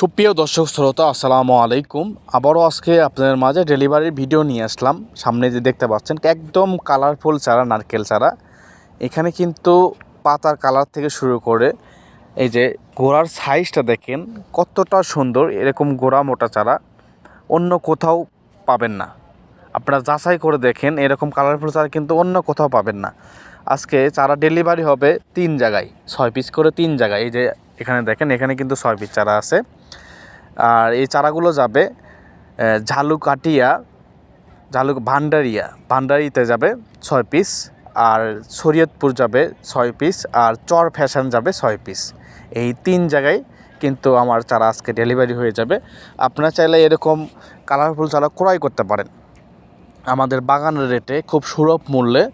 সুপ্রিয় দর্শক শ্রোতা, আসসালামু আলাইকুম। আবারও আজকে আপনাদের মাঝে ডেলিভারির ভিডিও নিয়ে আসলাম। সামনে যে দেখতে পাচ্ছেন, একদম কালারফুল চারা, নারকেল চারা। এখানে কিন্তু পাতার কালার থেকে শুরু করে এই যে গোড়ার সাইজটা দেখেন, কতটা সুন্দর, এরকম গোড়া মোটা চারা। অন্য কোথাও পাবেন না। আপনারা যাচাই করে দেখেন, এরকম কালারফুল চারা কিন্তু অন্য কোথাও পাবেন না। আজকে চারা ডেলিভারি হবে তিন জায়গায়, ছয় পিস করে তিন জায়গায়। এই যে এখানে দেখেন, এখানে কিন্তু ছয় পিস চারা আছে। আর এই চারাগুলো যাবে ঝালুকাটিয়া ঝালুক ভান্ডারিয়া, ভান্ডারিতে যাবে ছয় পিস, আর শরীয়তপুর যাবে ছয় পিস, আর চর ফ্যাশন যাবে ছয় পিস। এই তিন জায়গায় কিন্তু আমার চারা আজকে ডেলিভারি হয়ে যাবে। আপনারা চাইলে এরকম কালারফুল চারা ক্রয় করতে পারেন। আমাদের বাগানের রেটে খুব সুলভ মূল্যে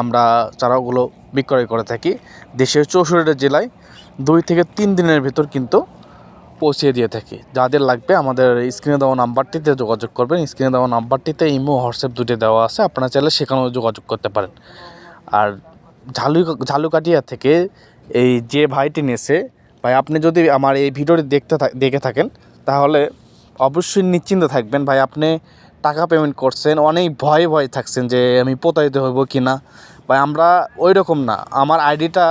আমরা চারাগুলো বিক্রয় করে থাকি। দেশের চৌষট্টি জেলায় দুই থেকে তিন দিনের ভিতর কিন্তু পৌঁছে দিয়ে থাকি। যাদের লাগবে আমাদের স্ক্রিনে দেওয়া নাম্বারটিতে যোগাযোগ করবেন। স্ক্রিনে দেওয়া নাম্বারটিতে ইমো, হোয়াটসঅ্যাপ দুটি দেওয়া আছে। আপনারা চাইলে সেখানেও যোগাযোগ করতে পারেন। আর ঝালু, ঝালুকাটিয়া থেকে এই যে ভাইটি নিয়েছে ভাই আপনি যদি আমার এই ভিডিওটি দেখতে দেখে থাকেন, তাহলে অবশ্যই নিশ্চিন্ত থাকবেন। ভাই আপনি টাকা পেমেন্ট করছেন, অনেক ভয়ে ভয়ে থাকছেন যে আমি প্রতারিত হইব কি না। ভাই আমরা ওই রকম না। আমার আইডিটা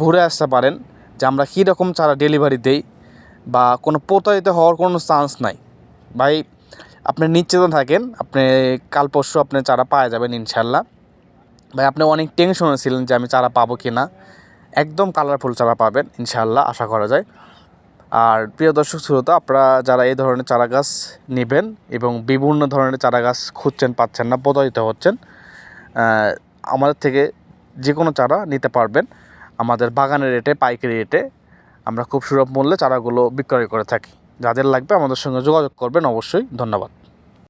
ঘুরে আসতে পারেন যে আমরা কী রকম চারা ডেলিভারি দেই। বা কোনো প্রতারিত হওয়ার কোনো চান্স নাই। ভাই, আপনি নিশ্চিত থাকেন, আপনি কাল পরশু আপনি চারা পাওয়া যাবেন ইনশাল্লাহ ভাই, আপনি অনেক টেনশনে ছিলেন যে আমি চারা পাবো কি না একদম কালারফুল চারা পাবেন ইনশাল্লাহ আশা করা যায়। আর প্রিয় দর্শক শ্রোতা, আপনারা যারা এই ধরনের চারা গাছ নেবেন এবং বিভিন্ন ধরনের চারা গাছ খুঁজছেন, পাচ্ছেন না, প্রতারিত হচ্ছেন আমাদের থেকে যে কোনো চারা নিতে পারবেন। আমাদের বাগানের রেটে, পাইকারি রেটে আমরা খুব সুলভ মূল্যে চারাগুলো বিক্রয় করে থাকি। যাদের লাগবে আমাদের সঙ্গে যোগাযোগ করবেন, অবশ্যই ধন্যবাদ।